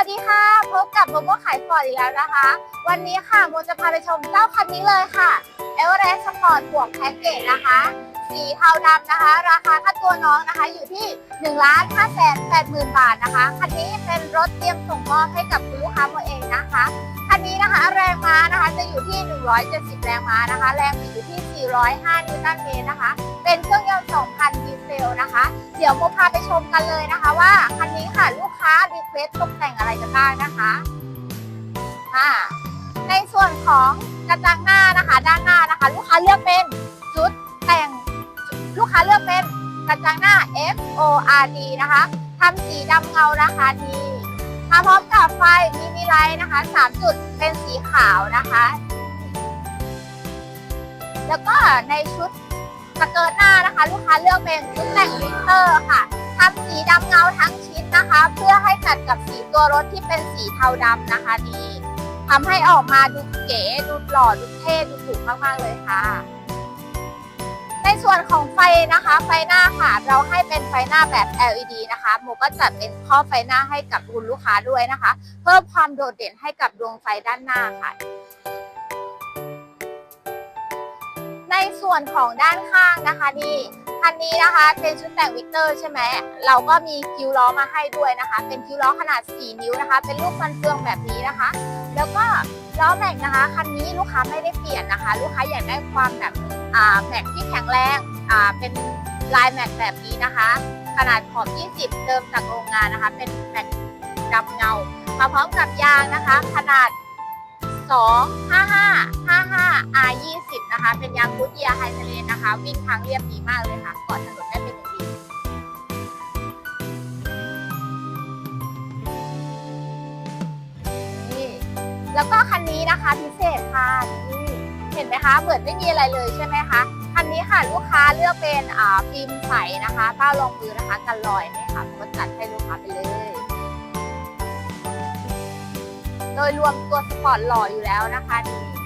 วัสดีค่ะ พบกับโมโมขายฟอร์ดอีกแล้วนะคะ วันนี้ค่ะโมจะพาไปชมเจ้าคันนี้เลยค่ะ e v e r e s t Sport บวกแพ็กเกจนะคะ สีเทาดำนะคะ ราคาค่าตัวน้องนะคะอยู่ที่1ล้าน5แสน8หมื่นบาทนะคะ คันนี้เป็นรถเตรียมส่งมอบให้กับคุณลูกค้าตัวเองนะคะ คันนี้นะคะแรงม้านะคะจะอยู่ที่ 170 แรงม้านะคะ แรงบิดอยู่ที่ 405 นิวตันเมตรนะคะ เป็นเครื่องยนต์ 2,000 ดีเซลนะคะ เดี๋ยวโมพาไปชมกันเลยนะคะว่าคันนี้ค่ะ ลูกค้ารีเควสตกแต่งอะไรกันบ้างนะคะอ่าในส่วนของกระจังหน้านะคะ ด้านหน้านะคะ ลูกค้าเลือกเป็นชุดแต่งลูกค้าเลือกเป็นกระจังหน้า F O R D นะคะทำสีดำเงาราคาดีมาพร้อมกับไฟมินิไลท์นะคะ3จุดเป็นสีขาวนะคะ แล้วก็ในชุดสเกิร์ตหน้านะคะ ลูกค้าเลือกเป็นชุดแต่งวินเตอร์ค่ะทำสีดำเงาทั้งชิ้น นะคะ เพื่อให้ตัดกับสีตัวรถที่เป็นสีเทาดำนะคะดีทำให้ออกมาดูเก๋ดูหล่อดูเท่ดูถูกมากๆเลยค่ะ ในส่วนของไฟนะคะ ไฟหน้าค่ะ เราให้เป็นไฟหน้าแบบ LED นะคะโมก็จัดเป็นข้อไฟหน้าให้กับคุณลูกค้าด้วยนะคะ เพิ่มความโดดเด่นให้กับดวงไฟด้านหน้าค่ะในส่วนของด้านข้างนะคะนี่ คันนี้นะคะเป็นชุดแต่งวิกเตอร์ใช่ไหมเราก็มีคิวล้อมาให้ด้วยนะคะ เป็นคิวล้อขนาด 4 นิ้วนะคะ เป็นรูปฟันเฟืองแบบนี้นะคะ แล้วก็ล้อแม็กนะคะคันนี้ลูกค้าไม่ได้เปลี่ยนนะคะ ลูกค้าอยากได้ความแบบอ่าแม็กที่แข็งแรงอ่าเป็นลายแม็กแบบนี้นะคะ ขนาดขอบ 20 เดิมจากโรงงานนะคะ เป็นแม็กดำเงา มาพร้อมกับยางนะคะ ขนาด 2 55 55 R 20 นะคะ เป็นยางคูเยียไฮเทเลนนะคะ วิ่งทางเรียบดีมากเลยค่ะเกาะถนนได้เป็นอย่างดีนี่แล้วก็คันนี้นะคะพิเศษค่ะนี่เห็นไหมคะเหมือนไม่มีอะไรเลยใช่ไหมคะคันนี้ค่ะลูกค้าเลือกเป็นอ่าฟิล์มใสนะคะเป้ารองมือนะคะกันรอยไหมคะผมก็จัดให้ลูกค้าไปเลยโดยรวมตัวสปอร์ตหล่ออยู่แล้วนะคะนี่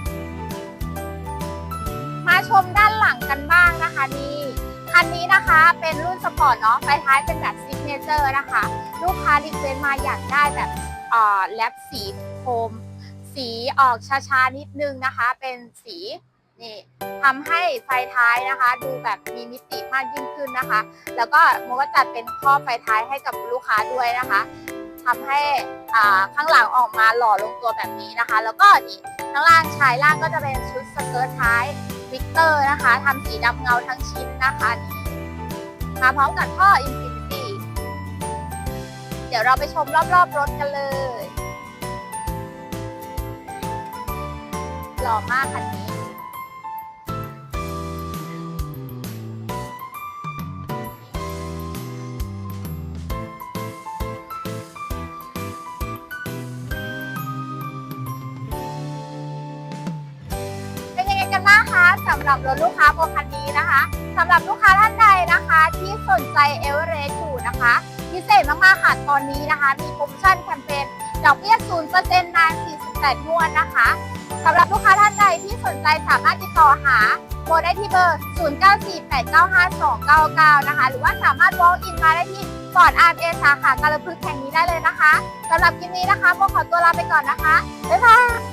มาชมด้านหลังกันบ้างนะคะนี่คันนี้นะคะเป็นรุ่นสปอร์ตเนาะไฟท้ายเป็นแบบซิกเนเจอร์นะคะ ลูกค้ารีเควสต์มาอยากได้แบบอ่าแลปสีโคม สีออกช้าๆนิดนึงนะคะ เป็นสีนี่ทำให้ไฟท้ายนะคะ ดูแบบมีมิติมากยิ่งขึ้นนะคะ แล้วก็โมก็จัดเป็นข้อไฟท้ายให้กับลูกค้าด้วยนะคะทำให้ข้างหลังออกมาหล่อลงตัวแบบนี้นะคะ แล้วก็นี่ข้างล่างชายล่างก็จะเป็นชุดสเกิร์ตท้าย วิกเตอร์นะคะทำสีดำเงาทั้งชิ้นนะคะนี่มาพร้อมกับท่ออินฟินิตี้เดี๋ยวเราไปชมรอบๆรถกันเลย หล่อมากคันนี้ นยังไงกันบ้างคะสำหรับรถลูกค้าโบคันนี้นะคะสำหรับลูกค้าท่านใดนะคะ ที่สนใจเอเวอเรสต์อยู่นะคะ พิเศษมากๆค่ะตอนนี้นะคะ มีโปรโมชั่นแคมเปญดอกเบี้ย0%นาน 48งวดนะคะสำหรับลูกค้าท่านใดที่สนใจสามารถติดต่อหาโบได้ที่เบอร์ 0948952299 นะคะ หรือว่าสามารถ walk in มาได้ที่ฟอร์ดอาร์เอสาขากาลพึกแห่งนี้ได้เลยนะคะสำหรับคลิปนี้นะคะโบขอตัวลาไปก่อนนะคะ บ๊ายบาย